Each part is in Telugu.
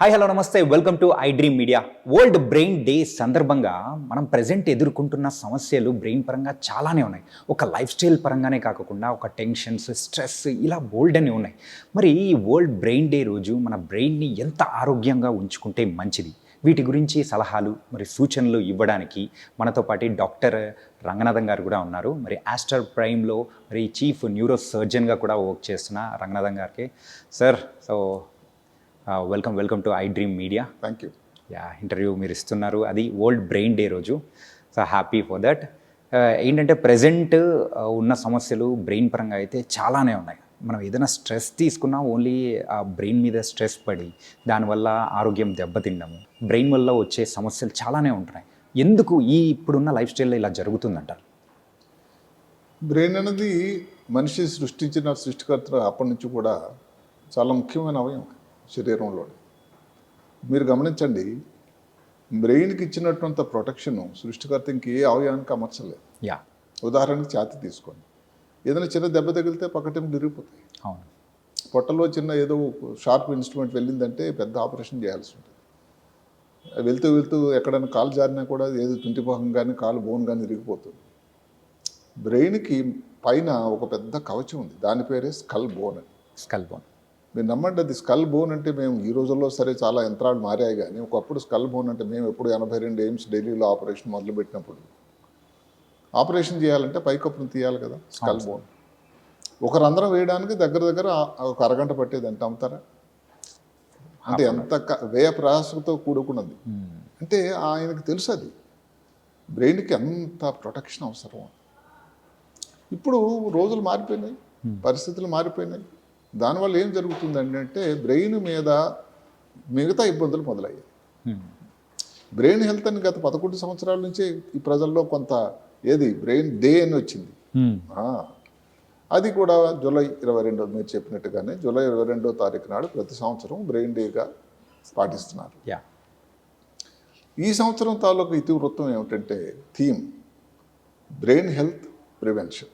హాయ్ హలో నమస్తే. Welcome to I dream media world brain day సందర్భంగా మనం ప్రజెంట్ ఎదుర్కొంటున్న సమస్యలు బ్రెయిన్ పరంగా చాలానే ఉన్నాయి. ఒక లైఫ్ స్టైల్ పరంగానే కాకుండా ఒక టెన్షన్స్ స్ట్రెస్ ఇలా బోల్డ్ అని ఉన్నాయి. మరి ఈ వరల్డ్ బ్రెయిన్ డే రోజు మన బ్రెయిన్ని ఎంత ఆరోగ్యంగా ఉంచుకుంటే మంచిది? వీటి గురించి సలహాలు మరి సూచనలు ఇవ్వడానికి మనతో పాటు డాక్టర్ రంగనాథం గారు కూడా ఉన్నారు. మరి ఆస్టర్ ప్రైమ్లో మరి చీఫ్ న్యూరో సర్జన్గా కూడా వర్క్ చేస్తున్న రంగనాథం గారికి. Sir so welcome welcome to I dream media thank you yeah interview మీరు ఇస్తున్నారు. అది వరల్డ్ బ్రెయిన్ డే రోజు. సో హ్యాపీ ఫర్ దట్ ఏంటంటే ప్రజెంట్ ఉన్న సమస్యలు బ్రెయిన్ పరంగా అయితే చాలానే ఉన్నాయి. మనం ఏదైనా స్ట్రెస్ తీసుకున్నా ఓన్లీ ఆ బ్రెయిన్ మీద స్ట్రెస్ పడి దానివల్ల ఆరోగ్యం దెబ్బతిండము. బ్రెయిన్ వల్ల వచ్చే సమస్యలు చాలానే ఉంటున్నాయి. ఎందుకు ఈ ఇప్పుడున్న లైఫ్ స్టైల్లో ఇలా జరుగుతుందంటారు బ్రెయిన్ అనేది మనిషి సృష్టించిన సృష్టికర్త అప్పటి నుంచి కూడా చాలా ముఖ్యమైన అవయవం. శరీరంలో మీరు గమనించండి బ్రెయిన్కి ఇచ్చినటువంటి ప్రొటెక్షన్ సృష్టికర్త ఇంకే అవయవానికి అమర్చలేదు. యా. ఉదాహరణకి ఛాతి తీసుకోండి. ఏదైనా చిన్న దెబ్బ తగిలితే పక్కటేమో విరిగిపోతాయి అవును. పొట్టలో చిన్న ఏదో షార్ప్ ఇన్స్ట్రుమెంట్ వెళ్ళిందంటే పెద్ద ఆపరేషన్ చేయాల్సి ఉంటుంది. వెళ్తూ వెళ్తూ ఎక్కడైనా కాలు జారినా కూడా ఏదో తుంటిపోహం కానీ కాలు బోన్ కానీ ఇరిగిపోతుంది బ్రెయిన్కి పైన ఒక పెద్ద కవచం ఉంది. దాని పేరే స్కల్ బోన్ అని. Skull bone. మీరు నమ్మండి అది స్కల్ బోన్ అంటే మేము ఈ రోజుల్లో సరే చాలా యంత్రాలు మారాయి కానీ ఒకప్పుడు స్కల్ బోన్ అంటే మేము ఎప్పుడు ఎనభై రెండు ఎయిమ్స్ ఢిల్లీలో ఆపరేషన్ మొదలుపెట్టినప్పుడు. ఆపరేషన్ చేయాలంటే పైకప్పును తీయాలి కదా స్కల్ బోన్. ఒక రంధ్రం వేయడానికి దగ్గర దగ్గర ఒక అరగంట పట్టేది అంటే అమ్ముతారా అంటే ఎంత వ్యయ ప్రయాసంతో కూడుకున్నది. అంటే ఆయనకు తెలుసు అది. బ్రెయిన్కి ఎంత ప్రొటెక్షన్ అవసరం. ఇప్పుడు రోజులు మారిపోయినాయి పరిస్థితులు మారిపోయినాయి. దానివల్ల ఏం జరుగుతుందండి అంటే బ్రెయిన్ మీద మిగతా ఇబ్బందులు మొదలయ్యాయి. బ్రెయిన్ హెల్త్ అని గత పదకొండు సంవత్సరాల నుంచే ఈ ప్రజల్లో కొంత ఏది బ్రెయిన్ డే అని వచ్చింది. అది కూడా జూలై ఇరవై రెండో మీరు చెప్పినట్టుగానే జూలై ఇరవై రెండో తారీఖు నాడు ప్రతి సంవత్సరం బ్రెయిన్ డేగా పాటిస్తున్నారు. యా. ఈ సంవత్సరం తాలూకు ఇతివృత్తం ఏమిటంటే థీమ్ బ్రెయిన్ హెల్త్ ప్రివెన్షన్.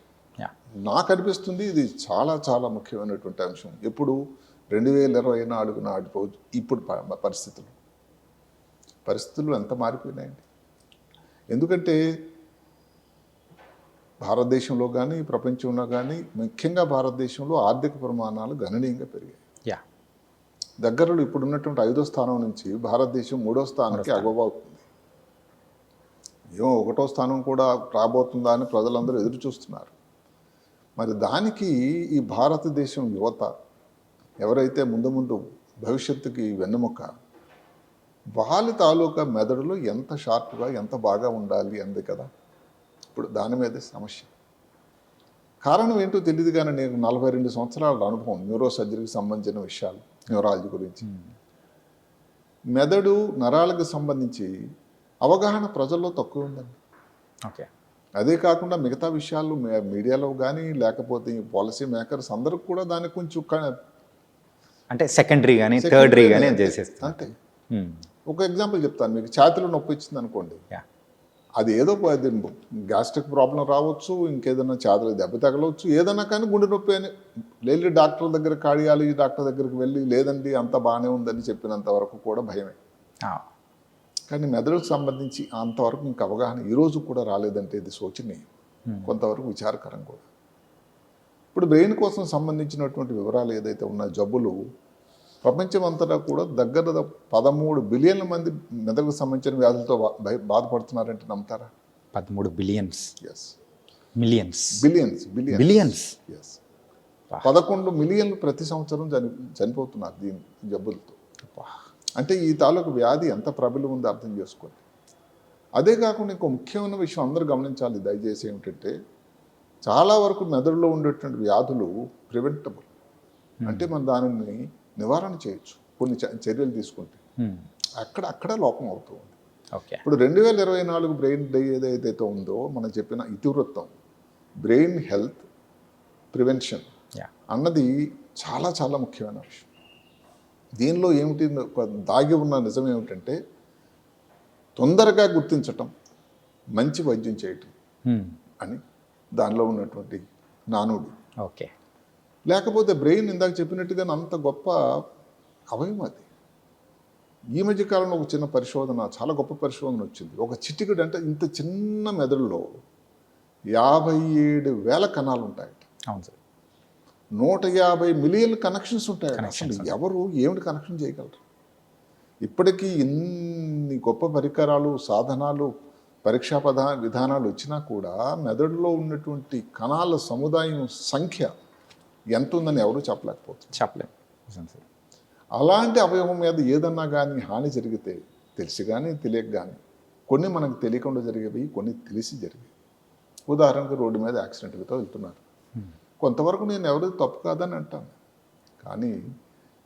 నాకు అనిపిస్తుంది ఇది చాలా చాలా ముఖ్యమైనటువంటి అంశం. ఎప్పుడు రెండు వేల ఇరవై నాలుగు నాటి రోజు ఇప్పుడు పరిస్థితులు. పరిస్థితులు ఎంత మారిపోయినాయండి. ఎందుకంటే భారతదేశంలో కానీ ప్రపంచంలో కానీ ముఖ్యంగా భారతదేశంలో ఆర్థిక ప్రమాణాలు గణనీయంగా పెరిగాయి. యా. దగ్గరలో ఇప్పుడు ఉన్నటువంటి ఐదో స్థానం నుంచి భారతదేశం మూడో స్థానానికి అగవవుతుంది. ఏమో ఒకటో స్థానం కూడా రాబోతుందా అని ప్రజలందరూ ఎదురు చూస్తున్నారు మరి దానికి ఈ భారతదేశం యువత ఎవరైతే ముందు ముందు భవిష్యత్తుకి వెన్నెముక వాళ్ళ తాలూకా మెదడులో ఎంత షార్ప్గా ఎంత బాగా ఉండాలి అంది కదా. ఇప్పుడు దాని మీదే సమస్య. కారణం ఏంటో తెలియదు కానీ నేను నలభై రెండు సంవత్సరాల అనుభవం న్యూరో సర్జరీకి సంబంధించిన విషయాలు న్యూరాలజీ గురించి. మెదడు నరాలకు సంబంధించి అవగాహన ప్రజల్లో తక్కువ ఉందండి. ఓకే. అదే కాకుండా మిగతా విషయాలు మీడియాలో కానీ లేకపోతే ఈ పాలసీ మేకర్స్ అందరికి కూడా దానికి కొంచెం అంటే సెకండరీ కానీ థర్డరీ కానీ. చేసేస్తాను అంతే. ఒక ఎగ్జాంపుల్ చెప్తాను మీకు ఛాతిలో నొప్పి వచ్చింది అనుకోండి. అది ఏదో అది గ్యాస్ట్రిక్ ప్రాబ్లం రావచ్చు ఇంకేదైనా ఛాతలు దెబ్బ తగలవచ్చు ఏదైనా కానీ గుండె నొప్పి అని. వెళ్ళి డాక్టర్ దగ్గర కార్డియాలజీ డాక్టర్ దగ్గరికి వెళ్ళి లేదండి అంత బాగానే ఉందని చెప్పినంత వరకు కూడా భయమే. కానీ మెదడుకు సంబంధించి అంతవరకు ఇంక అవగాహన ఈ రోజు కూడా రాలేదంటే ఇది శోచనీయం. కొంతవరకు విచారకరం కూడా. ఇప్పుడు బ్రెయిన్ కోసం సంబంధించినటువంటి వివరాలు ఏదైతే ఉన్నాయో జబ్బులు ప్రపంచమంతటా కూడా దగ్గర పదమూడు బిలియన్ల మంది మెదడుకు సంబంధించిన వ్యాధులతో బాధపడుతున్నారంటే నమ్ముతారా? పదమూడు billions. Yes millions billions billions billions yes పదకొండు మిలియన్లు ప్రతి సంవత్సరం చని చనిపోతున్నారు దీని జబ్బులతో. అంటే ఈ తాలూకు వ్యాధి ఎంత ప్రబలి ఉందో అర్థం చేసుకోండి. అదే కాకుండా ఇంకో ముఖ్యమైన విషయం అందరూ గమనించాలి. దయచేసి ఏమిటంటే చాలా వరకు మెదడులో ఉండేటువంటి వ్యాధులు ప్రివెంటబుల్. అంటే మనం దానిని నివారణ చేయొచ్చు. కొన్ని చర్యలు తీసుకుంటే. అక్కడ అక్కడ లోపం అవుతూ ఉంది. ఓకే. ఇప్పుడు రెండు వేల ఇరవై నాలుగు బ్రెయిన్ డే ఏదైతే ఉందో మనం చెప్పిన ఇతివృత్తం బ్రెయిన్ హెల్త్ ప్రివెన్షన్ అన్నది చాలా చాలా ముఖ్యమైన విషయం. దీనిలో ఏమిటి దాగి ఉన్న నిజం ఏమిటంటే తొందరగా గుర్తించటం మంచి వైద్యం చేయటం అని దానిలో ఉన్నటువంటి నానుడి. ఓకే. లేకపోతే బ్రెయిన్ ఇందాక చెప్పినట్టుగా అంత గొప్ప అవయవం అది. ఈ మధ్య కాలంలో ఒక చిన్న పరిశోధన చాలా గొప్ప పరిశోధన వచ్చింది. ఒక చిటికెడు అంటే ఇంత చిన్న మెదడులో యాభై ఏడు వేల కణాలు ఉంటాయట అవును సార్. నూట యాభై మిలియన్ కనెక్షన్స్ ఉంటాయి. అసలు ఎవరు ఏమిటి కనెక్షన్ చేయగలరు? ఇప్పటికీ ఇన్ని గొప్ప పరికరాలు సాధనాలు పరీక్షా పదా విధానాలు వచ్చినా కూడా మెదడులో ఉన్నటువంటి కణాల సముదాయం సంఖ్య ఎంత ఉందని ఎవరూ చెప్పలేకపోతున్నారు. చెప్పలేము అలాంటి అవయవం మీద ఏదన్నా కానీ హాని జరిగితే తెలిసి కానీ తెలియక కానీ కొన్ని మనకు తెలియకుండా జరిగేవి కొన్ని తెలిసి జరిగేవి. ఉదాహరణకు రోడ్డు మీద యాక్సిడెంట్లతో వెళ్తున్నారు. కొంతవరకు నేను ఎవరు తప్పు కాదని అంటాను. కానీ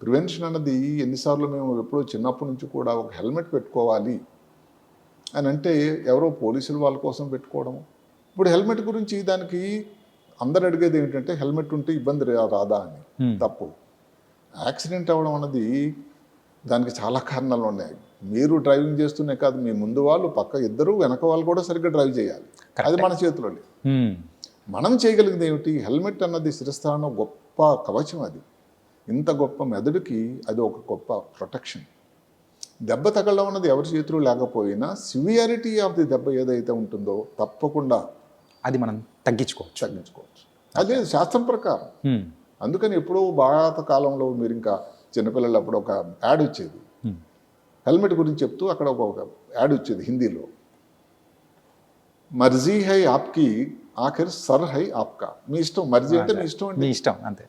ప్రివెన్షన్ అన్నది ఎన్నిసార్లు మేము ఎప్పుడో చిన్నప్పటి నుంచి కూడా ఒక హెల్మెట్ పెట్టుకోవాలి అని అంటే ఎవరో పోలీసులు వాళ్ళ కోసం పెట్టుకోవడం ఇప్పుడు హెల్మెట్ గురించి దానికి అందరు అడిగేది ఏంటంటే హెల్మెట్ ఉంటే ఇబ్బంది రాదా అని. తప్పు. యాక్సిడెంట్ అవ్వడం అన్నది దానికి చాలా కారణాలు ఉన్నాయి. మీరు డ్రైవింగ్ చేస్తూనే కాదు మీ ముందు వాళ్ళు పక్క ఇద్దరు వెనక వాళ్ళు కూడా సరిగ్గా డ్రైవ్ చేయాలి. అది మన చేతిలో. మనం చేయగలిగింది ఏమిటి? హెల్మెట్ అన్నది శిరస్థానం గొప్ప కవచం అది. ఇంత గొప్ప మెదడుకి అది ఒక గొప్ప ప్రొటెక్షన్. దెబ్బ తగలడం అన్నది ఎవరి చేతిలో లేకపోయినా సివియారిటీ ఆఫ్ ది దెబ్బ ఏదైతే ఉంటుందో తప్పకుండా అది మనం తగ్గించుకోవచ్చు. తగ్గించుకోవచ్చు. అదే శాస్త్రం ప్రకారం. అందుకని ఎప్పుడో భారత కాలంలో మీరు ఇంకా చిన్నపిల్లలు అప్పుడు ఒక యాడ్ వచ్చేది. హెల్మెట్ గురించి చెప్తూ అక్కడ ఒక యాడ్ వచ్చేది హిందీలో. మర్జీ హై ఆప్కి ఆఖరి సర్ హై ఆప్కా. మీ ఇష్టం మర్జీ అంటే మీ ఇష్టం అండి. మీ ఇష్టం అంతే.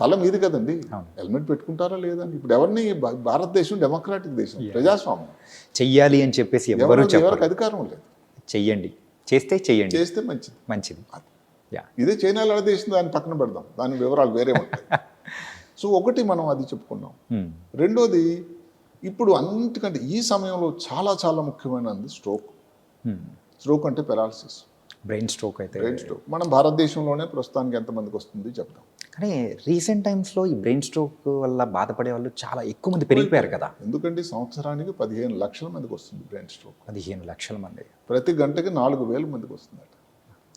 తల మీది కదండి. హెల్మెట్ పెట్టుకుంటారా లేదండి? ఇప్పుడు ఎవరిని భారతదేశం డెమోక్రాటిక్ దేశం ప్రజాస్వామ్యం. చెయ్యాలి అని చెప్పేసి ఎవరు ఎవరికి అధికారం లేదు. చెయ్యండి. చేస్తే చెయ్యండి. చేస్తే మంచిది. మంచిది. యా ఇదే చైనాలో దేశం దాన్ని పక్కన పెడదాం. దాని వివరాలు వేరే ఉంటాయి. సో ఒకటి మనం అది చెప్పుకున్నాం. రెండోది ఇప్పుడు అన్నిటికంటే ఈ సమయంలో చాలా చాలా ముఖ్యమైనది స్ట్రోక్. స్ట్రోక్ అంటే పెరాలసిస్. బ్రెయిన్ స్ట్రోక్ అయితే బ్రెయిన్ స్ట్రోక్. మనం భారతదేశంలోనే ప్రస్తుతానికి ఎంతమందికి వస్తుంది చెప్తాం. కానీ రీసెంట్ టైమ్స్లో ఈ బ్రెయిన్ స్ట్రోక్ వల్ల బాధపడే వాళ్ళు చాలా ఎక్కువ మంది పెరిగిపోయారు కదా. ఎందుకంటే సంవత్సరానికి పదిహేను లక్షల మందికి వస్తుంది బ్రెయిన్ స్ట్రోక్. పదిహేను లక్షల మంది. ప్రతి గంటకి నాలుగు వేల మందికి వస్తుందట.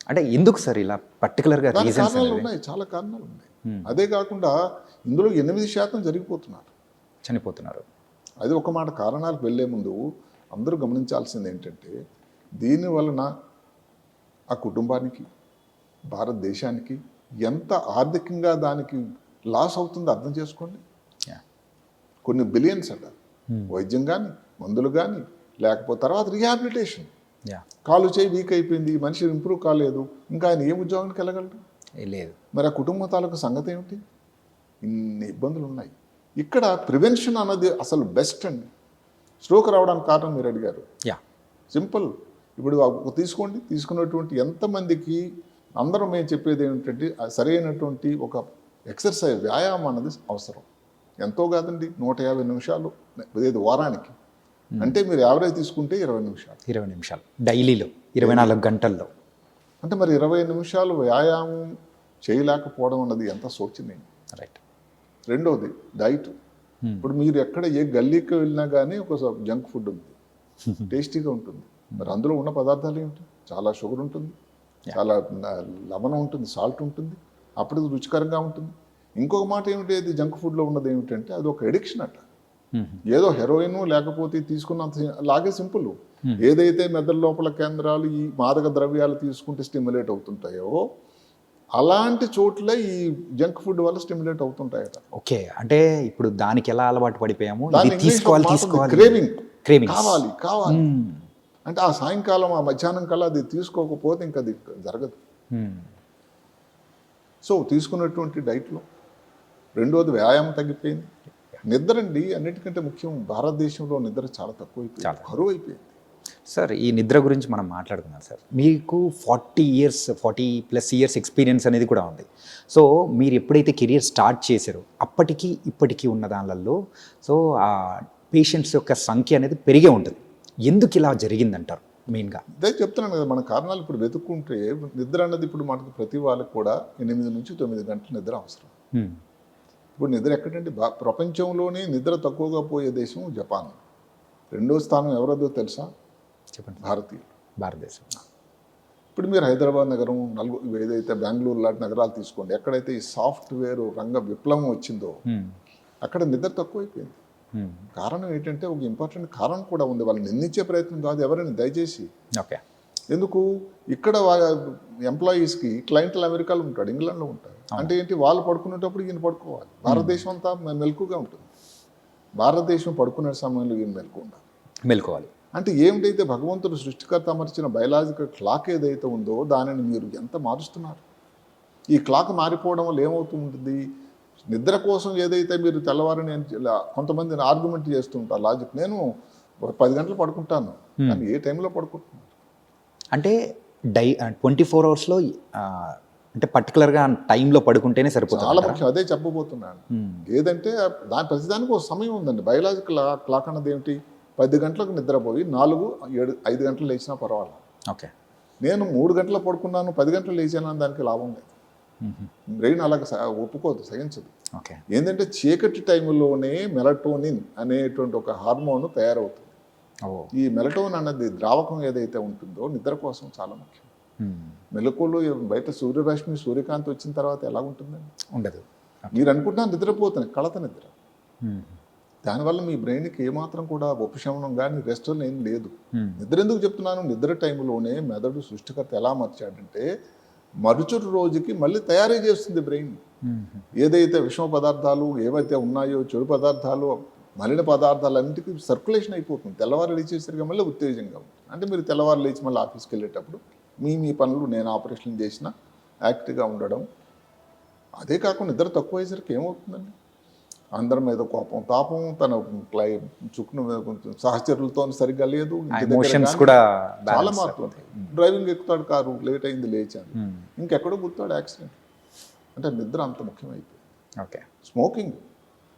అంటే ఎందుకు సార్ ఇలా పర్టికులర్గా రీజన్స్ కారణాలు ఉన్నాయి చాలా కారణాలు ఉన్నాయి. అదే కాకుండా ఇందులో ఎనిమిది శాతం జరిగిపోతున్నారు. చనిపోతున్నారు. అది ఒక మాట కారణాలకు వెళ్ళే ముందు అందరూ గమనించాల్సింది ఏంటంటే దీని వలన ఆ కుటుంబానికి భారతదేశానికి ఎంత ఆర్థికంగా దానికి లాస్ అవుతుందో అర్థం చేసుకోండి. యా. కొన్ని బిలియన్స్ అట. వైద్యం కానీ మందులు కానీ లేకపోతే తర్వాత రీహాబిలిటేషన్. యా. కాలు చేయి వీక్ అయిపోయింది మనిషి ఇంప్రూవ్ కాలేదు ఇంకా ఆయన ఏ ఉద్యోగానికి వెళ్ళగలడు? లేదు. మరి ఆ కుటుంబ తాలూకు సంగతి ఏమిటి? ఇన్ని ఇబ్బందులు ఉన్నాయి. ఇక్కడ ప్రివెన్షన్ అన్నది అసలు బెస్ట్ అండి. స్ట్రోక్ రావడానికి కారణం మీరు అడిగారు. యా. సింపుల్. ఇప్పుడు తీసుకోండి తీసుకున్నటువంటి ఎంతమందికి అందరం మేము చెప్పేది ఏమిటంటే సరైనటువంటి ఒక ఎక్సర్సైజ్ వ్యాయామం అన్నది అవసరం. ఎంతో కాదండి నూట యాభై నిమిషాలు ఏది వారానికి. అంటే మీరు యావరేజ్ తీసుకుంటే ఇరవై నిమిషాలు. ఇరవై నిమిషాలు. డైలీలో ఇరవై నాలుగు గంటల్లో. అంటే మరి ఇరవై నిమిషాలు వ్యాయామం చేయలేకపోవడం అన్నది ఎంత శోచనీయం. రైట్ రెండోది డైట్. ఇప్పుడు మీరు ఎక్కడ ఏ గల్లీకి వెళ్ళినా కానీ ఒక జంక్ ఫుడ్ ఉంది. టేస్టీగా ఉంటుంది. మరి అందులో ఉన్న పదార్థాలు ఏమిటి? చాలా షుగర్ ఉంటుంది చాలా లవణం ఉంటుంది సాల్ట్ ఉంటుంది అప్పుడు రుచికరంగా ఉంటుంది. ఇంకొక మాట ఏమిటి? అది జంక్ ఫుడ్లో ఉన్నది ఏమిటంటే అది ఒక ఎడిక్షన్ అట. ఏదో హెరోయిన్ లేకపోతే తీసుకున్నంత లాగే సింపుల్. ఏదైతే మెదడు లోపల కేంద్రాలు ఈ మాదక ద్రవ్యాలు తీసుకుంటే స్టిమ్యులేట్ అవుతుంటాయో అలాంటి చోట్ల ఈ జంక్ ఫుడ్ వల్ల స్టిమ్యులేట్ అవుతుంటాయట. ఓకే అంటే ఇప్పుడు దానికి ఎలా అలవాటు పడిపోయాము? తీసుకోవాలి తీసుకోవాలి. క్రేవింగ్. Cravings. కావాలి కావాలి. అంటే ఆ సాయంకాలం ఆ మధ్యాహ్నం కల్లా అది తీసుకోకపోతే ఇంకా అది జరగదు. సో తీసుకున్నటువంటి డైట్లో రెండోది వ్యాయామం తగ్గిపోయింది. నిద్ర అండి అన్నిటికంటే ముఖ్యం భారతదేశంలో నిద్ర చాలా తక్కువ అయిపోయింది కరువు అయిపోయింది సార్ ఈ నిద్ర గురించి మనం మాట్లాడుకుందాం సార్. మీకు forty years forty plus years experience అనేది కూడా ఉంది. సో మీరు ఎప్పుడైతే కెరియర్ స్టార్ట్ చేశారో అప్పటికి ఇప్పటికీ ఉన్న దానిలలో సో ఆ పేషెంట్స్ యొక్క సంఖ్య అనేది పెరిగే ఉంటుంది. ఎందుకు ఇలా జరిగిందంటారు మెయిన్గా? ఇదే చెప్తున్నాను కదా మన కారణాలు ఇప్పుడు వెతుక్కుంటే నిద్ర అన్నది ఇప్పుడు మనకు ప్రతి వాళ్ళకి కూడా ఎనిమిది నుంచి తొమ్మిది గంటల నిద్ర అవసరం. ఇప్పుడు నిద్ర ఎక్కడంటే బా- ప్రపంచంలోనే నిద్ర తక్కువగా పోయే దేశం జపాన్. రెండో స్థానం ఎవరదో తెలుసా? చెప్పండి. భారతీయులు. భారతదేశం. ఇప్పుడు మీరు హైదరాబాద్ నగరం నలుగు ఏదైతే బెంగళూరు లాంటి నగరాలు తీసుకోండి ఎక్కడైతే ఈ సాఫ్ట్వేర్ రంగ విప్లవం వచ్చిందో. అక్కడ నిద్ర తక్కువైపోయింది. కారణం ఏంటంటే ఒక ఇంపార్టెంట్ కారణం కూడా ఉంది. వాళ్ళని నిందించే ప్రయత్నం కాదు ఎవరైనా దయచేసి. ఓకే ఎందుకు? ఇక్కడ ఎంప్లాయీస్కి క్లయింట్లు అమెరికాలో ఉంటాడు ఇంగ్లాండ్లో ఉంటాడు. అంటే ఏంటి? వాళ్ళు పడుకునేటప్పుడు ఈయన పడుకోవాలి. భారతదేశం అంతా మెలకుగా ఉంటుంది. భారతదేశం పడుకునే సమయంలో ఈయన మెలకు ఉండాలి. మెలుకోవాలి. అంటే ఏమిటైతే భగవంతుడు సృష్టికర్త అమర్చిన బయలాజికల్ క్లాక్ ఏదైతే ఉందో దానిని మీరు ఎంత మారుస్తున్నారు? ఈ క్లాక్ మారిపోవడం వల్ల ఏమవుతుంది నిద్ర కోసం ఏదైతే మీరు తెల్లవారని అని ఇలా కొంతమంది ఆర్గ్యుమెంట్ చేస్తుంటారు లాజిక్. నేను ఒక పది గంటలు పడుకుంటాను. కానీ ఏ టైంలో పడుకుంటున్నాను అంటే డై ట్వంటీ ఫోర్ అవర్స్లో అంటే పర్టికులర్గా టైంలో పడుకుంటేనే సరిపోతుంది చాలా ముఖ్యం. అదే చెప్పబోతున్నాను. ఏదంటే దాని ప్రతిదానికి ఒక సమయం ఉందండి. బయలాజికల్ క్లాక్ అన్నది ఏమిటి? పది గంటలకు నిద్రపోయి నాలుగు ఏడు ఐదు గంటలు లేచినా పర్వాలేదు. ఓకే. నేను మూడు గంటలు పడుకున్నాను పది గంటలు లేచాను దానికి లాభం లేదు. బ్రెయిన్ అలాగ ఒప్పుకోదు సహించదు. ఓకే. ఏంటంటే చీకటి టైంలోనే మెలటోనిన్ అనేటువంటి ఒక హార్మోన్ తయారవుతుంది. ఈ మెలటోన్ అన్నది ద్రావకం ఏదైతే ఉంటుందో నిద్ర కోసం చాలా ముఖ్యం. మెలకువలు బయట సూర్యరశ్మి సూర్యకాంతి వచ్చిన తర్వాత ఎలా ఉంటుందండి? ఉండదు. మీరు అనుకుంటున్నా నిద్రపోతుంది కళత నిద్ర. దానివల్ల మీ బ్రెయిన్కి ఏమాత్రం కూడా ఉపశమనం కానీ రెస్ట్ ఏం లేదు. నిద్ర ఎందుకు చెప్తున్నాను? నిద్ర టైంలోనే మెదడు సృష్టికర్త ఎలా మార్చాడంటే మరుచుటి రోజుకి మళ్ళీ తయారీ చేస్తుంది బ్రెయిన్. ఏదైతే విషమ పదార్థాలు ఏవైతే ఉన్నాయో చెడు పదార్థాలు మలిన పదార్థాలు అన్నిటికీ సర్క్యులేషన్ అయిపోతుంది. తెల్లవారు లేచేసరికి మళ్ళీ ఉత్తేజంగా ఉంటుంది. అంటే మీరు తెల్లవారు లేచి మళ్ళీ ఆఫీస్కి వెళ్ళేటప్పుడు మీ మీ పనులు నేను ఆపరేషన్ చేసిన యాక్టివ్గా ఉండడం అదే కాకుండా నిద్ర తక్కువ అయ్యేసరికి ఏమవుతుందండి? అందరి మీద కోపం తాపం తన క్లై చుక్కున కొంచెం సహచరులతో సరిగ్గా లేదు కూడా చాలా మార్పులు ఉంటాయి. డ్రైవింగ్ ఎక్కుతాడు కారు లేట్ అయింది లేచాను Hmm. ఇంకెక్కడో గుర్తాడు యాక్సిడెంట్. అంటే నిద్ర అంత ముఖ్యమైపోయింది. ఓకే. స్మోకింగ్.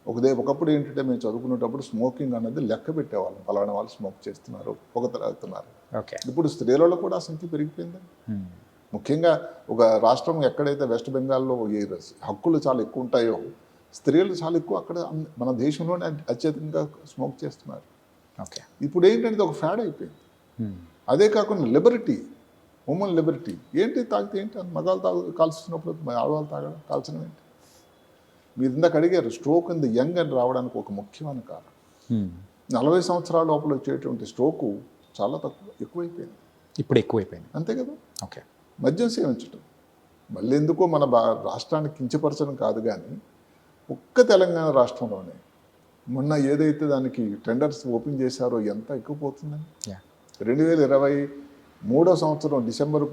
ఒకదే ఒకప్పుడు ఏంటంటే మేము చదువుకునేటప్పుడు స్మోకింగ్ అన్నది లెక్క పెట్టేవాళ్ళం. పలానా వాళ్ళు స్మోక్ చేస్తున్నారు పొగ తాగుతున్నారు ఓకే. ఇప్పుడు స్త్రీలలో కూడా ఆ సంఖ్య పెరిగిపోయింది. Hmm. ముఖ్యంగా ఒక రాష్ట్రం ఎక్కడైతే వెస్ట్ బెంగాల్లో ఈ రస్- హక్కులు చాలా ఎక్కువ ఉంటాయో స్త్రీలు చాలా ఎక్కువ అక్కడ అన్- మన దేశంలోనే అత్య- అత్యధికంగా స్మోక్ చేస్తున్నారు. ఓకే. ఇప్పుడు ఏంటంటే ఒక ఫ్యాడ్ అయిపోయింది. అదే కాకుండా లిబర్టీ ఉమెన్ లిబర్టీ ఏంటి తాగితే ఏంటి? అది మగాళ్ళు తాగు కాల్చుతున్నప్పుడు ఆడవాళ్ళు తాగడం కాల్చడం ఏంటి? మీరు ఇందాక అడిగారు స్ట్రోక్ ఇన్ ది యంగ్ అని రావడానికి ఒక ముఖ్యమైన కారణం. నలభై సంవత్సరాల లోపల వచ్చేటువంటి స్ట్రోకు చాలా తక్కువ ఎక్కువైపోయింది. ఇప్పుడు ఎక్కువైపోయింది. అంతే కదా? ఓకే. మద్యం సేవించటం. మళ్ళీ ఎందుకో మన బా రాష్ట్రాన్ని కించపరచడం కాదు కానీ ఒక్క తెలంగాణ రాష్ట్రంలోనే మొన్న ఏదైతే దానికి టెండర్స్ ఓపెన్ చేశారో ఎంత ఎక్కువ పోతుందండి? రెండు వేల ఇరవై మూడో సంవత్సరం డిసెంబర్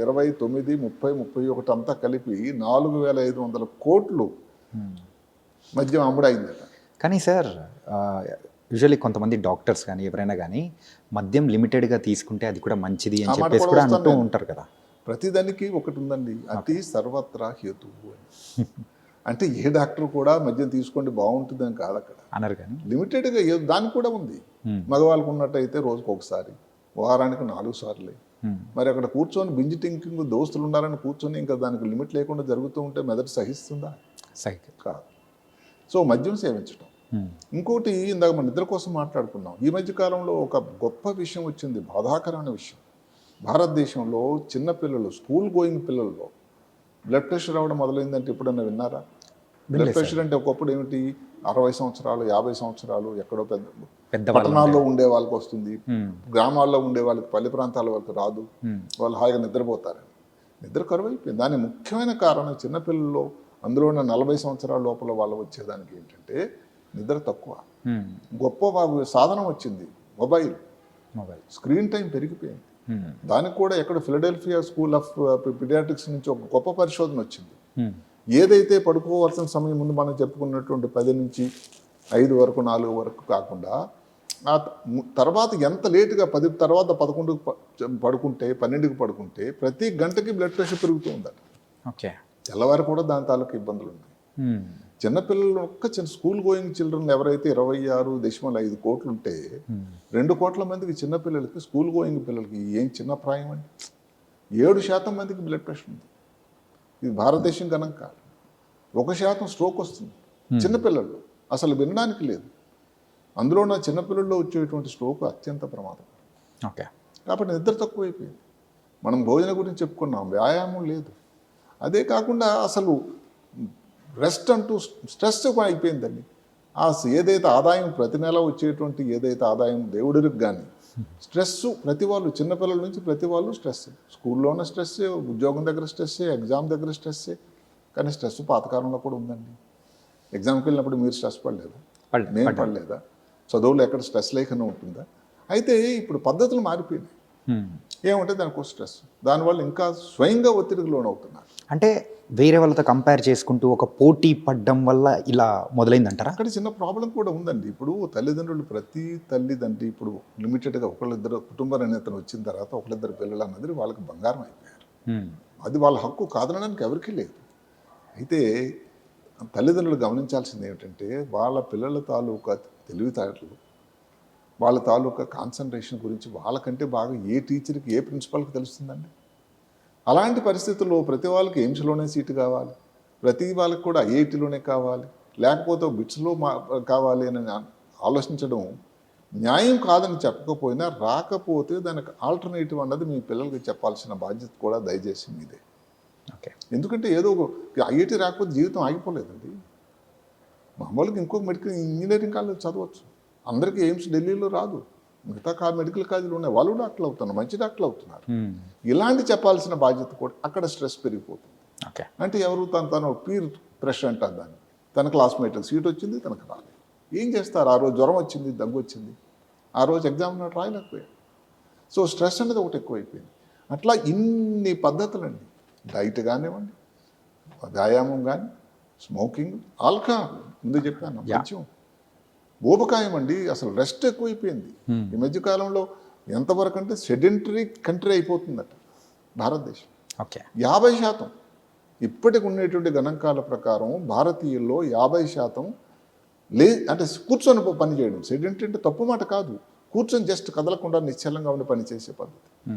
ఇరవై తొమ్మిది ముప్పై ముప్పై ఒకటి అంతా కలిపి నాలుగు వేల ఐదు వందల కోట్లు మద్యం అమ్ముడైందట. కానీ సార్ యూజువల్లీ కొంతమంది డాక్టర్స్ కానీ ఎవరైనా కానీ మద్యం లిమిటెడ్గా తీసుకుంటే అది కూడా మంచిది అని చెప్పేసి కూడా అంటూ. ఉంటారు కదా. ప్రతిదానికి ఒకటి ఉందండి అతి సర్వత్రా హేతువు అని. అంటే ఏ డాక్టర్ కూడా మద్యం తీసుకోండి బాగుంటుందని కాదు అక్కడ. అనరు కానీ. లిమిటెడ్గా ఏ దానికి కూడా ఉంది. మగవాళ్ళకు ఉన్నట్టయితే రోజుకు ఒకసారి వారానికి నాలుగు సార్లే. మరి అక్కడ కూర్చొని బింజ్ టింకింగ్ దోస్తులు ఉండాలని కూర్చొని ఇంకా దానికి లిమిట్ లేకుండా జరుగుతూ ఉంటే మెదడు సహిస్తుందా? సైకిల్ కాదు. సో మద్యం సేవించడం ఇంకోటి ఇందాక మన నిద్ర కోసం మాట్లాడుకున్నాం. ఈ మధ్య కాలంలో ఒక గొప్ప విషయం వచ్చింది బాధాకరమైన విషయం. భారతదేశంలో చిన్న పిల్లలు స్కూల్ గోయింగ్ పిల్లల్లో బ్లడ్ ప్రెషర్ రావడం మొదలైందంటే ఎప్పుడన్నా విన్నారా? బ్లడ్ ప్రెషర్ అంటే ఒకప్పుడు ఏమిటి? అరవై సంవత్సరాలు యాభై సంవత్సరాలు ఎక్కడో పెద్ద పెద్ద పట్టణాల్లో ఉండే వాళ్ళకి వస్తుంది. గ్రామాల్లో ఉండే వాళ్ళకి పల్లె ప్రాంతాల వాళ్ళకి రాదు. వాళ్ళు హాయిగా నిద్రపోతారని నిద్ర కరువు అయిపోయింది దాని ముఖ్యమైన కారణం చిన్నపిల్లల్లో అందులో ఉన్న నలభై సంవత్సరాల లోపల వాళ్ళు వచ్చేదానికి ఏంటంటే నిద్ర తక్కువ. గొప్ప సాధనం వచ్చింది. మొబైల్. మొబైల్. స్క్రీన్ టైం పెరిగిపోయింది. దానికి కూడా ఎక్కడ ఫిలడెల్ఫియా స్కూల్ ఆఫ్ పిడియాట్రిక్స్ నుంచి ఒక గొప్ప పరిశోధన వచ్చింది. ఏదైతే పడుకోవాల్సిన సమయం ముందు మనం చెప్పుకున్నటువంటి పది నుంచి ఐదు వరకు నాలుగు వరకు కాకుండా ఆ తర్వాత ఎంత లేటుగా పది తర్వాత పదకొండుకు పడుకుంటే పన్నెండుకి పడుకుంటే ప్రతి గంటకి బ్లడ్ ప్రెషర్ పెరుగుతూ ఉందట. ఓకే తెల్లవారు కూడా దాని తాలూకు ఇబ్బందులు ఉన్నాయి చిన్నపిల్లలు ఒక్క చిన్న స్కూల్ గోయింగ్ చిల్డ్రన్ ఎవరైతే ఇరవై ఆరు దశమల ఐదు కోట్లు ఉంటే రెండు కోట్ల మందికి చిన్నపిల్లలకి స్కూల్ గోయింగ్ పిల్లలకి ఏం చిన్న ప్రాయం అండి? ఏడు శాతం మందికి బ్లడ్ ప్రెషర్ ఉంది. ఇది భారతదేశం గణం కాదు. ఒక శాతం స్ట్రోక్ వస్తుంది. చిన్నపిల్లల్లో అసలు వినడానికి లేదు. అందులో నా చిన్నపిల్లల్లో వచ్చేటువంటి స్ట్రోక్ అత్యంత ప్రమాదకరం. ఓకే. కాబట్టి నిద్ర తక్కువైపోయింది. మనం భోజనం గురించి చెప్పుకున్నాం. వ్యాయామం లేదు. అదే కాకుండా అసలు రెస్ట్ అంటూ స్ట్రెస్ అయిపోయిందండి. ఆ ఏదైతే ఆదాయం ప్రతి నెల వచ్చేటువంటి ఏదైతే ఆదాయం దేవుడికి కానీ స్ట్రెస్ ప్రతి వాళ్ళు చిన్నపిల్లల నుంచి ప్రతి వాళ్ళు స్ట్రెస్. స్కూల్లోనే స్ట్రెస్ ఉద్యోగం దగ్గర స్ట్రెస్ ఎగ్జామ్ దగ్గర స్ట్రెస్ కానీ స్ట్రెస్ పాతకాలంలో కూడా ఉందండి. ఎగ్జామ్కి వెళ్ళినప్పుడు మీరు స్ట్రెస్ పడలేదా? నేను. పడలేదా? చదువులో ఎక్కడ స్ట్రెస్ లేకుండా ఉంటుందా? అయితే ఇప్పుడు పద్ధతులు మారిపోయినాయి. ఏమంటే దానికి స్ట్రెస్. దానివల్ల ఇంకా స్వయంగా ఒత్తిడికి లోనవుతున్నారు. అంటే వేరే వాళ్ళతో కంపేర్ చేసుకుంటూ ఒక పోటీ పడ్డం వల్ల ఇలా మొదలైందంటారా? అక్కడ చిన్న ప్రాబ్లం కూడా ఉందండి. ఇప్పుడు తల్లిదండ్రులు ప్రతి తల్లిదండ్రి ఇప్పుడు లిమిటెడ్గా ఒకళ్ళిద్దరు కుటుంబ నేతను వచ్చిన తర్వాత ఒకళ్ళిద్దరు పిల్లలు అన్నది వాళ్ళకి బంగారం అయిపోయారు. అది వాళ్ళ హక్కు కాదనడానికి ఎవరికీ లేదు. అయితే తల్లిదండ్రులు గమనించాల్సింది ఏమిటంటే వాళ్ళ పిల్లల తాలూకా తెలివితేటలు వాళ్ళ తాలూకా కాన్సన్ట్రేషన్ గురించి వాళ్ళకంటే బాగా ఏ టీచర్కి ఏ ప్రిన్సిపాల్కి తెలుస్తుందండి? అలాంటి పరిస్థితుల్లో ప్రతి వాళ్ళకి ఎయిమ్స్లోనే సీటు కావాలి? ప్రతి వాళ్ళకి కూడా ఐఐటిలోనే కావాలి? లేకపోతే బిట్స్లో మా కావాలి అని ఆలోచించడం న్యాయం కాదని చెప్పకపోయినా రాకపోతే దానికి ఆల్టర్నేటివ్ అన్నది మీ పిల్లలకి చెప్పాల్సిన బాధ్యత కూడా దయచేసి మీదే. ఓకే. ఎందుకంటే ఏదో ఒక ఐఐటి రాకపోతే జీవితం ఆగిపోలేదండి మామూలుగా ఇంకొక మెడికల్ ఇంజనీరింగ్ కాలేజ్ చదవచ్చు. అందరికీ ఎయిమ్స్ ఢిల్లీలో రాదు. మిగతా కా మెడికల్ కాలేజీలు ఉన్నాయి. వాళ్ళు డాక్టర్లు అవుతున్నారు. మంచి డాక్టర్లు అవుతున్నారు. ఇలాంటి చెప్పాల్సిన బాధ్యత కూడా అక్కడ స్ట్రెస్ పెరిగిపోతుంది. ఓకే. అంటే ఎవరు తన తను పీర్ ప్రెషర్ అంటారు దాన్ని. తన క్లాస్మేట్ సీట్ వచ్చింది తనకు రాలేదు. ఏం చేస్తారు? ఆ రోజు జ్వరం వచ్చింది దగ్గు వచ్చింది. ఆ రోజు ఎగ్జామ్ నాడు రాయలేకపోయాడు. సో స్ట్రెస్ అనేది ఒకటి ఎక్కువైపోయింది. అట్లా ఇన్ని పద్ధతులండి. డైట్ కానివ్వండి వ్యాయామం కానీ స్మోకింగ్ ఆల్కహాల్. ముందు చెప్పాను Yeah. ఊబకాయం అండి అసలు రెస్ట్ ఎక్కువైపోయింది. ఈ మధ్య కాలంలో ఎంతవరకు అంటే సెడెంటరీ కంట్రీ అయిపోతుందట భారతదేశం. ఓకే. యాభై శాతం ఇప్పటికి ఉండేటువంటి గణాంకాల ప్రకారం భారతీయుల్లో యాభై శాతం లే అంటే కూర్చొని పని చేయడం. సెడెంటరీ అంటే తప్పు మాట కాదు. కూర్చొని జస్ట్ కదలకుండా నిశ్చలంగా ఉండి పని చేసే పద్ధతి.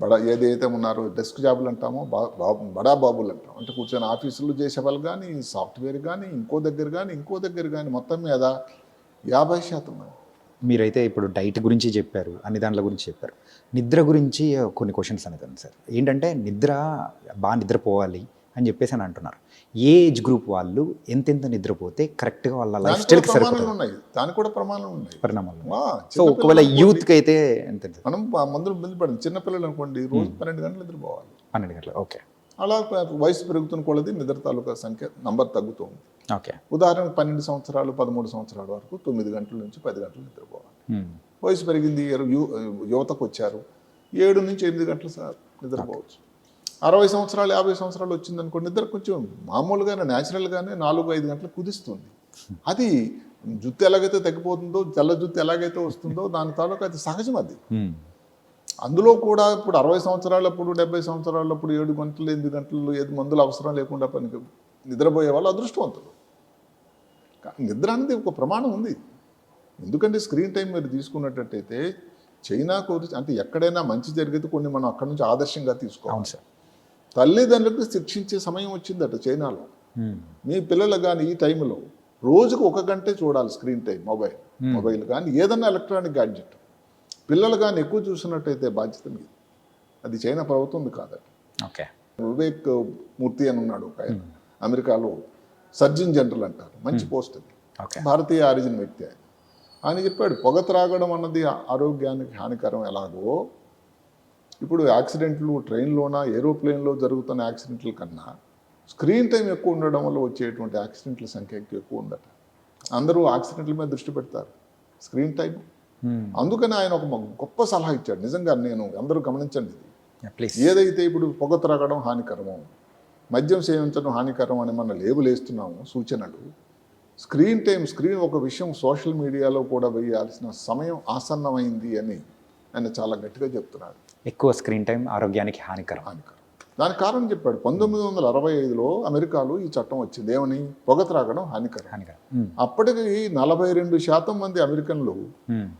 బడా ఏదైతే ఉన్నారో డెస్క్ జాబులు అంటామో బాబు బడా బాబులు అంటాం. అంటే కూర్చొని ఆఫీసులు చేసే వాళ్ళు కానీ సాఫ్ట్వేర్ కానీ ఇంకో దగ్గర కానీ ఇంకో దగ్గర కానీ మొత్తం మీద యాభై శాతం మీరైతే ఇప్పుడు డైట్ గురించి చెప్పారు అన్ని దాంట్ల గురించి చెప్పారు. నిద్ర గురించి కొన్ని క్వశ్చన్స్ అనేది సార్. ఏంటంటే నిద్ర బాగా నిద్రపోవాలి. అని చెప్పేసి అని అంటున్నారు. ఏ ఏజ్ గ్రూప్ వాళ్ళు ఎంతెంత నిద్రపోతే కరెక్ట్గా వాళ్ళ లైఫ్ స్టైల్కి ప్రమాణాలు సరిపోతుంది ఉన్నాయి. దానికి కూడా ప్రమాణాలు ఉన్నాయి. పరిణామాలు సో ఒకవేళ యూత్కి అయితే ఎంత? మనం మందులు మందు పడింది చిన్నపిల్లలు అనుకోండి రోజు పన్నెండు గంటలు నిద్రపోవాలి. పన్నెండు గంటలు ఓకే. అలా వయసు పెరుగుతున్న కొలది నిద్ర తాలూకా సంఖ్య నంబర్ తగ్గుతుంది. ఓకే. ఉదాహరణకు పన్నెండు సంవత్సరాలు పదమూడు సంవత్సరాల వరకు తొమ్మిది గంటల నుంచి పది గంటలు నిద్రపోవాలి. వయసు పెరిగింది యువతకు వచ్చారు. ఏడు నుంచి ఎనిమిది గంటలు సార్ నిద్రపోవచ్చు. అరవై సంవత్సరాలు యాభై సంవత్సరాలు వచ్చింది అనుకో నిద్ర కొంచెం మామూలుగానే న్యాచురల్గానే నాలుగు ఐదు గంటలు కుదిస్తుంది. అది జుత్తు ఎలాగైతే తగ్గిపోతుందో తెల్ల జుత్తు ఎలాగైతే వస్తుందో దాని తాలూకా అది సహజం అది. అందులో కూడా ఇప్పుడు అరవై సంవత్సరాలప్పుడు డెబ్బై సంవత్సరాలప్పుడు ఏడు గంటలు ఎనిమిది గంటలు ఏది మందులు అవసరం లేకుండా పనికి నిద్రపోయే వాళ్ళు అదృష్టవంతులు. నిద్ర అనేది ఒక ప్రమాణం ఉంది. ఎందుకంటే స్క్రీన్ టైం మీరు తీసుకున్నట్టయితే చైనా గురించి అంటే ఎక్కడైనా మంచి జరిగితే కొన్ని మనం అక్కడ నుంచి ఆదర్శంగా తీసుకోవాలి. సార్. తల్లిదండ్రులకు శిక్షించే సమయం వచ్చిందట చైనాలో. మీ పిల్లలు కానీ ఈ టైంలో రోజుకు ఒక గంటే చూడాలి స్క్రీన్ టైం మొబైల్. మొబైల్ కానీ ఏదన్నా ఎలక్ట్రానిక్ గ్యాడ్జెట్ పిల్లలు కానీ ఎక్కువ చూసినట్టయితే బాధ్యత మీది. అది చైనా ప్రభుత్వం కాదట. ఓకే. వివేక్ మూర్తి అని ఉన్నాడు ఒక ఆయన. అమెరికాలో సర్జన్ జనరల్ అంటారు. మంచి పోస్ట్ అది. భారతీయ ఆరిజిన్ వ్యక్తి ఆయన. ఆయన చెప్పాడు పొగ త్రాగడం అన్నది ఆరోగ్యానికి హానికరం ఎలాగో ఇప్పుడు యాక్సిడెంట్లు ట్రైన్లోన ఏరోప్లేన్లో జరుగుతున్న యాక్సిడెంట్ల కన్నా స్క్రీన్ టైం ఎక్కువ ఉండడం వల్ల వచ్చేటువంటి యాక్సిడెంట్ల సంఖ్య ఎక్కువ ఉందట. అందరూ యాక్సిడెంట్ల మీద దృష్టి పెడతారు. Screen time. అందుకని ఆయన ఒక గొప్ప సలహా ఇచ్చాడు. నిజంగా నేను అందరూ గమనించండి ఇది. ఏదైతే ఇప్పుడు పొగ త్రాగడం హానికరమో మద్యం సేవించడం హానికరం అని మనం లేబుల్ వేస్తున్నాము సూచనలు స్క్రీన్ టైం స్క్రీన్ ఒక విషయం సోషల్ మీడియాలో కూడా వేయాల్సిన సమయం ఆసన్నమైంది అని ఆయన చాలా గట్టిగా చెప్తున్నాడు. ఎక్కువ స్క్రీన్ టైం ఆరోగ్యానికి హానికరం. హానికరం. దానికి కారణం చెప్పాడు. పంతొమ్మిది వందల అరవై ఐదులో అమెరికాలో ఈ చట్టం వచ్చింది. ఏమని? పొగ త్రాగడం హానికరం. హానికరం. అప్పటికి నలభై రెండు శాతం మంది అమెరికన్లు.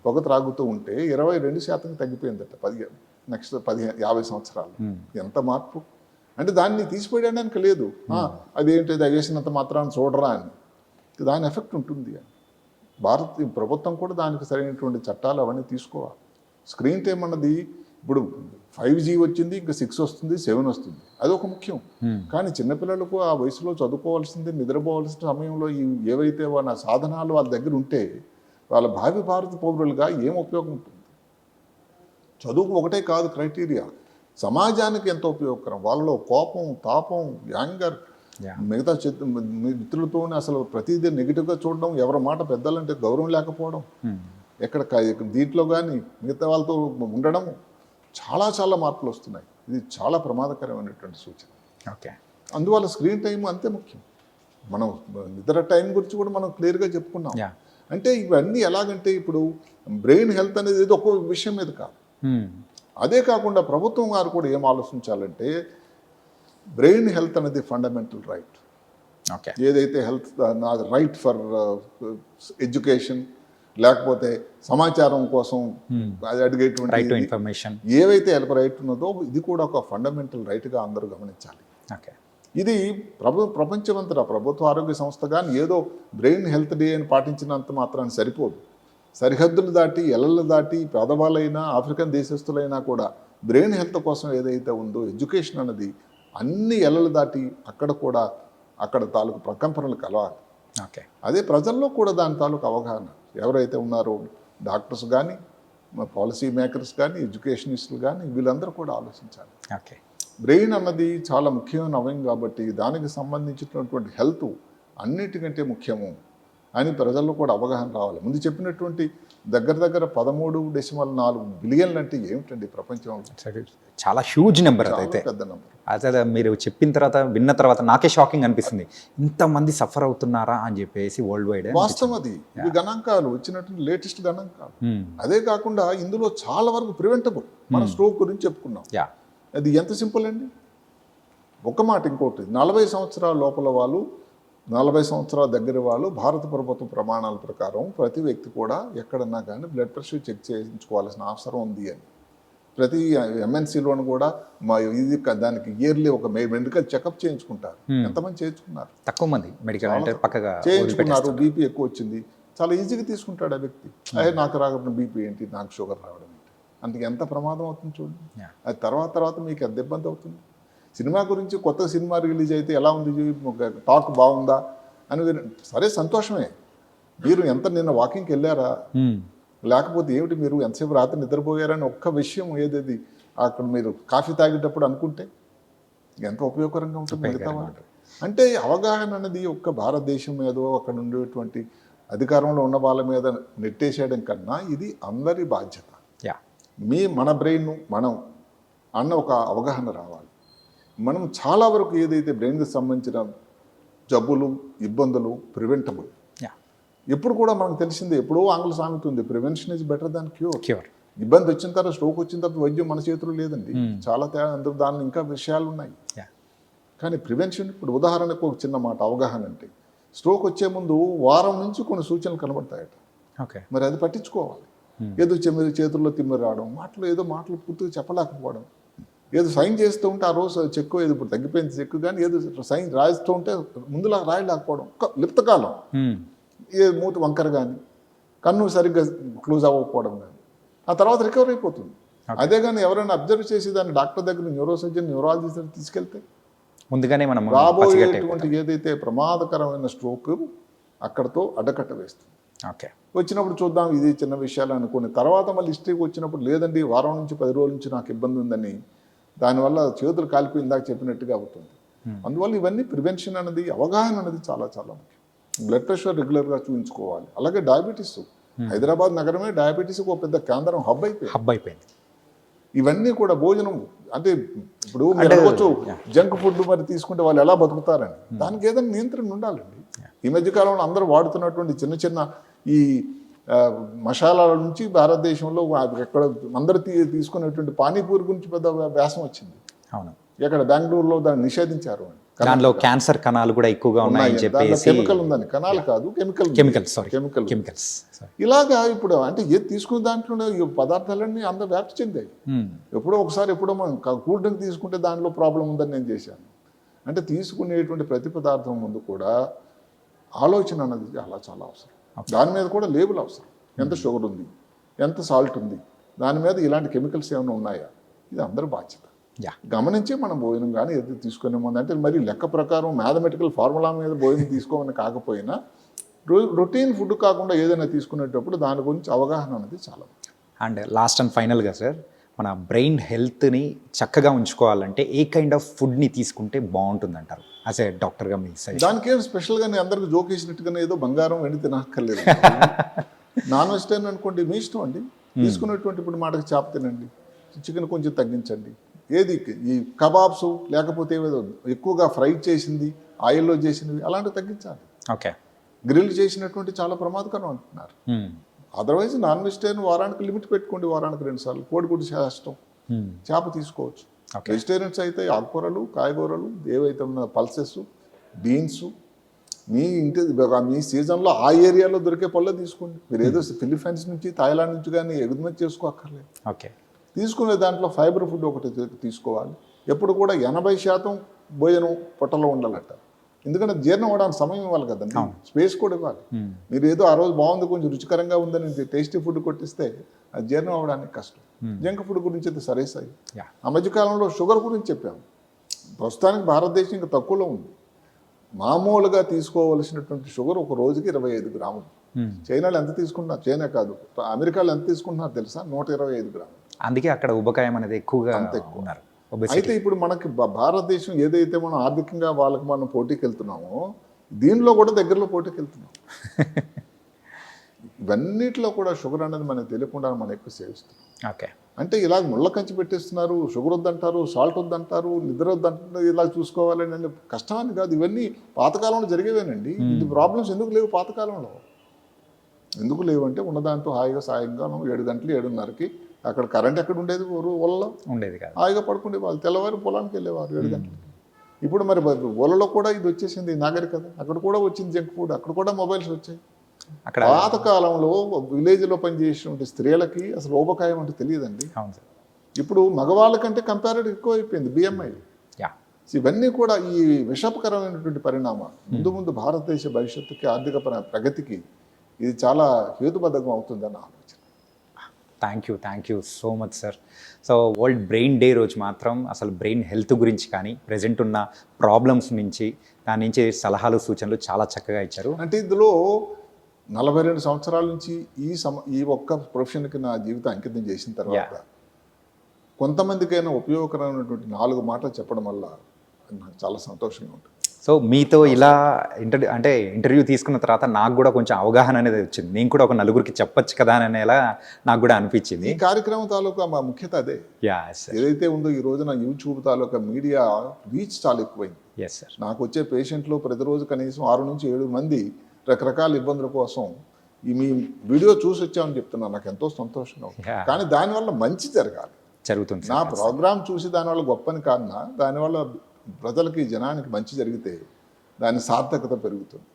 పొగ త్రాగుతూ ఉంటే ఇరవై రెండు శాతం తగ్గిపోయిందట. పదిహేను నెక్స్ట్ పదిహేను యాభై సంవత్సరాలు. ఎంత మార్పు? అంటే దాన్ని తీసిపోయడానికి లేదు. అదేంటి? అది వేసినంత మాత్రాన్ని చూడరా అని. దాని ఎఫెక్ట్ ఉంటుంది అని. భారత ప్రభుత్వం కూడా దానికి సరైనటువంటి చట్టాలు అవన్నీ తీసుకోవాలి. స్క్రీన్ టైం అన్నది ఇప్పుడు ఫైవ్ జీ వచ్చింది ఇంకా సిక్స్ వస్తుంది సెవెన్ వస్తుంది. అది ఒక ముఖ్యం కానీ చిన్నపిల్లలకు ఆ వయసులో చదువుకోవాల్సింది నిద్రపోవాల్సిన సమయంలో ఈ ఏవైతే వాళ్ళ సాధనాలు వాళ్ళ దగ్గర ఉంటే వాళ్ళ భావి భారత పౌరులుగా ఏం ఉపయోగం ఉంటుంది? చదువుకు ఒకటే కాదు క్రైటీరియా సమాజానికి ఎంతో ఉపయోగకరం? వాళ్ళలో కోపం తాపం యాంగర్. మిగతా మిత్రులతో అసలు ప్రతిదీ నెగిటివ్గా చూడడం ఎవరి మాట పెద్దలంటే గౌరవం లేకపోవడం. ఎక్కడ క- దీంట్లో కానీ మిగతా వాళ్ళతో ఉండడం చాలా చాలా మార్పులు వస్తున్నాయి. ఇది చాలా ప్రమాదకరమైనటువంటి సూచన. ఓకే. అందువల్ల స్క్రీన్ టైం అంతే ముఖ్యం. మనం నిద్ర టైం గురించి కూడా మనం క్లియర్గా చెప్పుకున్నాం. అంటే ఇవన్నీ ఎలాగంటే ఇప్పుడు బ్రెయిన్ హెల్త్ అనేది ఏదో ఒక విషయం మీద కాదు. అదే కాకుండా ప్రభుత్వం వారు కూడా ఏం ఆలోచించాలంటే బ్రెయిన్ హెల్త్ అనేది ఫండమెంటల్ రైట్. ఓకే. ఏదైతే హెల్త్ రైట్ ఫర్ ఎడ్యుకేషన్ లేకపోతే సమాచారం కోసం అది రైట్ టు అడిగేటువంటి ఇన్ఫర్మేషన్ ఏవైతే హెల్ప్ రైట్ ఉన్నదో ఇది కూడా ఒక ఫండమెంటల్ రైట్గా అందరూ గమనించాలి. ఓకే ఇది ప్రభు ప్రపంచమంతటా ప్రభుత్వ ఆరోగ్య సంస్థ కానీ ఏదో బ్రెయిన్ హెల్త్ డే అని పాటించినంత మాత్రాన్ని సరిపోదు. సరిహద్దులు దాటి ఎల్లలు దాటి పేదవాళ్ళైనా ఆఫ్రికన్ దేశస్తులైనా కూడా బ్రెయిన్ హెల్త్ కోసం ఏదైతే ఉందో ఎడ్యుకేషన్ అన్నది అన్ని ఎల్లలు దాటి అక్కడ కూడా అక్కడ తాలూకు ప్రకంపనలు కలవాలి. ఓకే అదే ప్రజల్లో కూడా దాని తాలూకు అవగాహన. ఎవరైతే ఉన్నారో డాక్టర్స్ కానీ పాలసీ మేకర్స్ కానీ ఎడ్యుకేషనిస్టులు కానీ వీళ్ళందరూ కూడా ఆలోచించాలి. ఓకే. బ్రెయిన్ అన్నది చాలా ముఖ్యమైన అవయం కాబట్టి దానికి సంబంధించినటువంటి హెల్త్ అన్నిటికంటే ముఖ్యము. అని ప్రజల్లో కూడా అవగాహన రావాలి. ముందు చెప్పినటువంటి దగ్గర దగ్గర పదమూడు డెసిమల్ నాలుగు బిలియన్లు అంటే ఏమిటండి ప్రపంచంలో చాలా హ్యూజ్ నెంబర్ అదైతే. పెద్ద నెంబర్ అదే మీరు చెప్పిన తర్వాత విన్న తర్వాత నాకే షాకింగ్ అనిపిస్తుంది. ఇంతమంది సఫర్ అవుతున్నారా అని చెప్పేసి వరల్డ్ వైడ్ వాస్తవం అది. ఇవి గణాంకాలు వచ్చినటువంటి లేటెస్ట్ గణాంకాలు. అదే కాకుండా ఇందులో చాలా వరకు ప్రివెంటబుల్ మన స్ట్రోక్ గురించి చెప్పుకున్నాం. యా అది ఎంత సింపుల్ అండి? ఒక మాట ఇంకోటి నలభై సంవత్సరాల లోపల వాళ్ళు నలభై సంవత్సరాల దగ్గర వాళ్ళు భారత ప్రభుత్వ ప్రమాణాల ప్రకారం ప్రతి వ్యక్తి కూడా ఎక్కడన్నా కానీ బ్లడ్ ప్రెషర్ చెక్ చేయించుకోవాల్సిన అవసరం ఉంది అని. ప్రతి ఎంఎన్సీలోను కూడా మా ఇది దానికి ఇయర్లీ ఒక మెడికల్ చెకప్ చేయించుకుంటారు. ఎంతమంది చేయించుకున్నారు? తక్కువ మంది మెడికల్ పక్కగా చేయించుకున్నారు బీపీ ఎక్కువ వచ్చింది. చాలా ఈజీగా తీసుకుంటాడు ఆ వ్యక్తి. అయ్యే నాకు రాకపోయిన బీపీ ఏంటి నాకు షుగర్ రావడం ఏంటి? అందుకు ఎంత ప్రమాదం అవుతుంది చూడండి. అది తర్వాత తర్వాత మీకు ఎంత ఇబ్బంది అవుతుంది? సినిమా గురించి కొత్త సినిమా రిలీజ్ అయితే ఎలా ఉంది? టాక్ బాగుందా? అని విన- సరే సంతోషమే. మీరు ఎంత నిన్న వాకింగ్కి వెళ్ళారా? లేకపోతే ఏమిటి మీరు ఎంతసేపు రాత్రి నిద్రపోయారని ఒక్క విషయం ఏదేది? అక్కడ మీరు కాఫీ తాగేటప్పుడు అనుకుంటే ఎంత ఉపయోగకరంగా ఉంటుంది మిగతా అంటే అవగాహన అనేది ఒక్క భారతదేశం మీదో అక్కడ ఉండేటువంటి అధికారంలో ఉన్న వాళ్ళ మీద నెట్టేసేయడం కన్నా ఇది అందరి బాధ్యత. యా. మీ మన బ్రెయిన్ మనం అన్న ఒక అవగాహన రావాలి. మనం చాలా వరకు ఏదైతే బ్రెయిన్కి సంబంధించిన జబ్బులు ఇబ్బందులు ప్రివెంటబుల్ యా ఎప్పుడు కూడా మనకు తెలిసిందే ఎప్పుడో ఆంగ్ల సామెత ఉంది prevention is better than cure cure ఇబ్బంది వచ్చిన తర్వాత స్ట్రోక్ వచ్చిన తర్వాత వైద్యం మన చేతిలో లేదండి. చాలా తేడా అందులో దానిలో ఇంకా విషయాలు ఉన్నాయి యా కానీ ప్రివెన్షన్ ఇప్పుడు ఉదాహరణకు ఒక చిన్న మాట అవగాహన అంటే స్ట్రోక్ వచ్చే ముందు వారం నుంచి కొన్ని సూచనలు కనబడతాయట. ఓకే మరి అది పట్టించుకోవాలి. ఏదో చెమ్మిరి చేతుల్లో తిమ్మిరి రావడం మాటలు ఏదో మాటలు పూర్తిగా చెప్పలేకపోవడం ఏదో సైన్ చేస్తూ ఉంటే ఆ రోజు చెక్కు ఏదో ఇప్పుడు తగ్గిపోయింది చెక్కు కానీ ఏదో సైన్ రాయిస్తూ ఉంటే ముందులా రాయలేకపోవడం ఒక లిప్తకాలం ఏ మూతి వంకర కానీ కన్ను సరిగ్గా క్లోజ్ అవ్వకపోవడం కానీ ఆ తర్వాత రికవర్ అయిపోతుంది. అదే కానీ ఎవరైనా అబ్జర్వ్ చేసి దాన్ని డాక్టర్ దగ్గర న్యూరో సర్జన్ న్యూరాలజిస్ట్ తీసుకెళ్తే ముందుగానే మనం రాబోయేటువంటి ఏదైతే ప్రమాదకరమైన స్ట్రోక్ అక్కడతో అడ్డకట్ట వేస్తుంది. ఓకే. వచ్చినప్పుడు చూద్దాం ఇది చిన్న విషయాలు అనుకుని తర్వాత మళ్ళీ హిస్టరీకి వచ్చినప్పుడు లేదండి వారం నుంచి పది రోజుల నుంచి నాకు ఇబ్బంది ఉందని దానివల్ల చేతులు కాలిపోయి ఇందాక చెప్పినట్టుగా అవుతుంది. అందువల్ల ఇవన్నీ ప్రివెన్షన్ అనేది అవగాహన అనేది చాలా చాలా ముఖ్యం. బ్లడ్ ప్రెషర్ రెగ్యులర్గా చూపించుకోవాలి అలాగే డయాబెటీస్ హైదరాబాద్ నగరమే డయాబెటీస్ ఒక పెద్ద కేంద్రం హబ్ అయిపోయింది. హబ్ అయిపోయింది. ఇవన్నీ కూడా భోజనం అంటే ఇప్పుడు అనుకోవచ్చు జంక్ ఫుడ్ మరి తీసుకుంటే వాళ్ళు ఎలా బతుకుతారని. దానికి ఏదైనా నియంత్రణ ఉండాలండి. ఈ మధ్య కాలంలో అందరూ వాడుతున్నటువంటి చిన్న చిన్న ఈ మసాలాల నుంచి భారతదేశంలో ఎక్కడ అందరూ తీ తీసుకునేటువంటి పానీపూరి గురించి పెద్ద వ్యాసం వచ్చింది. అవును. ఎక్కడ బెంగళూరులో దాన్ని నిషేధించారు దానిలో క్యాన్సర్ కణాలు కూడా ఎక్కువగా ఉన్నాయని చెప్పేసి కెమికల్ ఉందని. కణాలు కాదు chemical chemicals sorry chemical chemicals ఇలాగా ఇప్పుడు అంటే ఏది తీసుకున్న దాంట్లోనే ఈ పదార్థాలన్నీ అందరూ వ్యాప్తి చెందాయి. ఎప్పుడో ఒకసారి ఎప్పుడో మనం కూల్ డ్రింక్ తీసుకుంటే దానిలో ప్రాబ్లం ఉందని నేను చేశాను. అంటే తీసుకునేటువంటి ప్రతి పదార్థం ముందు కూడా ఆలోచన అన్నది చాలా చాలా అవసరం. దాని మీద కూడా లేబుల్ అవసరం. ఎంత షుగర్ ఉంది ఎంత సాల్ట్ ఉంది దాని మీద ఇలాంటి కెమికల్స్ ఏమైనా ఉన్నాయా? ఇది అందరి బాధ్యత. యా. గమనించి మనం భోజనం కానీ ఏది తీసుకునే ముందు అంటే మరి లెక్క ప్రకారం మ్యాథమెటికల్ ఫార్ములా మీద భోజనం తీసుకోమని కాకపోయినా రొటీన్ ఫుడ్ కాకుండా ఏదైనా తీసుకునేటప్పుడు దాని గురించి అవగాహన అనేది చాలా. అండ్ లాస్ట్ అండ్ ఫైనల్గా సార్ మన బ్రెయిన్ హెల్త్ని చక్కగా ఉంచుకోవాలంటే ఏ కైండ్ ఆఫ్ ఫుడ్ని తీసుకుంటే బాగుంటుంది అంటారు యాజ్ ఏ డాక్టర్గా మీ సజెషన్. దానికి ఏం స్పెషల్గా నేను అందరికి జోక్ వేసినట్టుగానే ఏదో బంగారం వెండి తినక్కర్లేదు నాన్ వెజిటేరియన్ అనుకోండి మీ ఇష్టం అండి. తీసుకునేటువంటి ఇప్పుడు మాటకి చేప తినండి. చికెన్ కొంచెం తగ్గించండి. ఏది ఈ కబాబ్స్ లేకపోతే ఏదో ఎక్కువగా ఫ్రై చేసింది ఆయిల్లో చేసినవి అలాంటివి తగ్గించాలి. ఓకే. గ్రిల్ చేసినటువంటి చాలా ప్రమాదకరం అంటున్నారు. అదర్వైజ్ నాన్ వెజిటేరియన్ వారానికి లిమిట్ పెట్టుకోండి వారానికి రెండు సార్లు. కోడిగుడ్డు చేస్తాం చేప తీసుకోవచ్చు. వెజిటేరియన్స్ అయితే ఆకుకూరలు కాయగూరలు ఏవైతే ఉన్న పల్సెస్ బీన్స్ మీ ఇంటి మీ సీజన్లో ఆ ఏరియాలో దొరికే పళ్ళు తీసుకోండి. మీరు ఏదో ఫిలిపైన్స్ నుంచి థాయిలాండ్ నుంచి కానీ ఎగుమతి చేసుకోక్కర్లేదు. ఓకే. తీసుకునే దాంట్లో ఫైబర్ ఫుడ్ ఒకటి తీసుకోవాలి. ఎప్పుడు కూడా ఎనభై శాతం భోజనం పొట్టలో ఉండాలట. ఎందుకంటే జీర్ణం అవ్వడానికి సమయం ఇవ్వాలి కదండి. స్పేస్ కూడా ఇవ్వాలి. మీరు ఏదో ఆ రోజు బాగుంది కొంచెం రుచికరంగా ఉందని టేస్టీ ఫుడ్ కొట్టిస్తే అది జీర్ణం అవ్వడానికి కష్టం. జంక్ ఫుడ్ గురించి అయితే సరే సాయి యా. ఆ మధ్యకాలంలో షుగర్ గురించి చెప్పాము. ప్రస్తుతానికి భారతదేశం ఇంకా తక్కువలో ఉంది. మామూలుగా తీసుకోవలసినటువంటి షుగర్ ఒక రోజుకి ఇరవై ఐదు గ్రాములు. చైనాలో ఎంత తీసుకుంటున్నారు? చైనా కాదు. అమెరికాలో ఎంత తీసుకుంటున్నారు తెలుసా? నూట ఇరవై ఐదు గ్రాములు. అందుకే అక్కడ ఉబకాయం అనేది ఎక్కువగా ఉన్నారు. Obesity. అయితే ఇప్పుడు మనకి భారతదేశం ఏదైతే మనం ఆర్థికంగా వాళ్ళకి మనం పోటీకి వెళ్తున్నామో దీనిలో కూడా దగ్గరలో పోటీకి వెళ్తున్నాం ఇవన్నిట్లో కూడా షుగర్ అనేది మనకు తెలియకుండా మనం ఎక్కువ సేవిస్తున్నాం. ఓకే. అంటే ఇలా ముళ్ళ కంచి పెట్టేస్తున్నారు షుగర్ వద్దంటారు సాల్ట్ వద్దంటారు నిద్ర వద్దంటారు ఇలా చూసుకోవాలని అంటే కష్టం అని కాదు. ఇవన్నీ పాతకాలంలో జరిగేవేనండి. ఇది ప్రాబ్లమ్స్ ఎందుకు లేవు పాతకాలంలో? ఎందుకు లేవు అంటే ఉన్నదాంతో హాయిగా సాయంకాలం ఏడు గంటలు ఏడున్నరకి అక్కడ కరెంట్ ఎక్కడ ఉండేది? ఊరు ఊళ్ళలో ఉండేది కాదు. హాయిగా పడుకునే వాళ్ళు. తెల్లవారు పొలానికి వెళ్ళేవారు ఏడు గంటలకి. ఇప్పుడు మరి ఊళ్ళలో కూడా ఇది వచ్చేసింది నాగరికత. అక్కడ కూడా వచ్చింది జంక్ ఫుడ్. అక్కడ కూడా మొబైల్స్ వచ్చాయి. అక్కడ పాతకాలంలో విలేజ్లో పనిచేసేటువంటి స్త్రీలకి అసలు ఊబకాయం అంటే తెలియదండి. అవును సార్. ఇప్పుడు మగవాళ్ళ కంటే కంపారిటివ్ ఎక్కువ అయిపోయింది బిఎంఐ ఇవన్నీ కూడా ఈ విషపకరమైనటువంటి పరిణామాలు. ముందు ముందు భారతదేశ భవిష్యత్తుకి ఆర్థిక పర- ప్రగతికి ఇది చాలా హేతుబద్ధకం అవుతుందన్న ఆలోచన. Thank you thank you so much sir so world brain day రోజు మాత్రం అసలు బ్రెయిన్ హెల్త్ గురించి కానీ ప్రజెంట్ ఉన్న ప్రాబ్లమ్స్ నుంచి దాని నుంచి సలహాలు సూచనలు చాలా చక్కగా ఇచ్చారు. అంటే ఇందులో నలభై రెండు సంవత్సరాల నుంచి ఈ సమ ఈ ఒక్క ప్రొఫెషన్కి నా జీవితం అంకితం చేసిన తర్వాత కొంతమందికైనా ఉపయోగకరమైనటువంటి నాలుగు మాటలు చెప్పడం వల్ల నాకు చాలా సంతోషంగా ఉంటుంది. సో మీతో ఇలా ఇంటర్వ్యూ అంటే ఇంటర్వ్యూ తీసుకున్న తర్వాత నాకు కూడా కొంచెం అవగాహన అనేది వచ్చింది. నేను కూడా ఒక నలుగురికి చెప్పొచ్చు కదా అని అనేలా నాకు కూడా అనిపించింది. ఈ కార్యక్రమం తాలూకా మా ముఖ్యత అదే. ఏదైతే ఉందో ఈ రోజున యూట్యూబ్ తాలూకా మీడియా రీచ్ చాలా ఎక్కువైంది. ఎస్ సార్ నాకు వచ్చే పేషెంట్లు ప్రతిరోజు కనీసం ఆరు నుంచి ఏడు మంది రకరకాల ఇబ్బందుల కోసం ఈ మీ వీడియో చూసి వచ్చామని చెప్తున్నాను నాకు ఎంతో సంతోషంగా. కానీ దానివల్ల మంచి జరగాలి. జరుగుతుంది నా ప్రోగ్రామ్ చూసి దానివల్ల గొప్పని కాదన్నా దానివల్ల ప్రజలకి జనానికి మంచి జరిగితే దాని సార్థకత పెరుగుతుంది.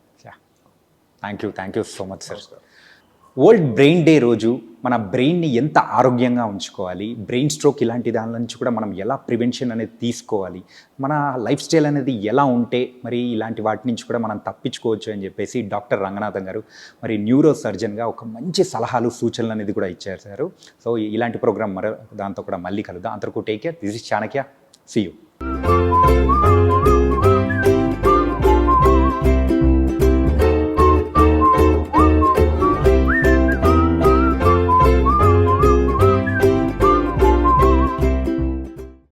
Thank you thank you so much sir world brain day రోజు మన బ్రెయిన్ని ఎంత ఆరోగ్యంగా ఉంచుకోవాలి బ్రెయిన్ స్ట్రోక్ ఇలాంటి దాని నుంచి కూడా మనం ఎలా ప్రివెన్షన్ అనేది తీసుకోవాలి మన లైఫ్ స్టైల్ అనేది ఎలా ఉంటే మరి ఇలాంటి వాటి నుంచి కూడా మనం తప్పించుకోవచ్చు అని చెప్పేసి డాక్టర్ రంగనాథన్ గారు మరి న్యూరో సర్జన్గా ఒక మంచి సలహాలు సూచనలు అనేది కూడా ఇచ్చారు సార్. సో ఇలాంటి ప్రోగ్రామ్ మరో దాంతో కూడా మళ్ళీ కలుద్దాం. అంతవరకు take care this is Chanakya see you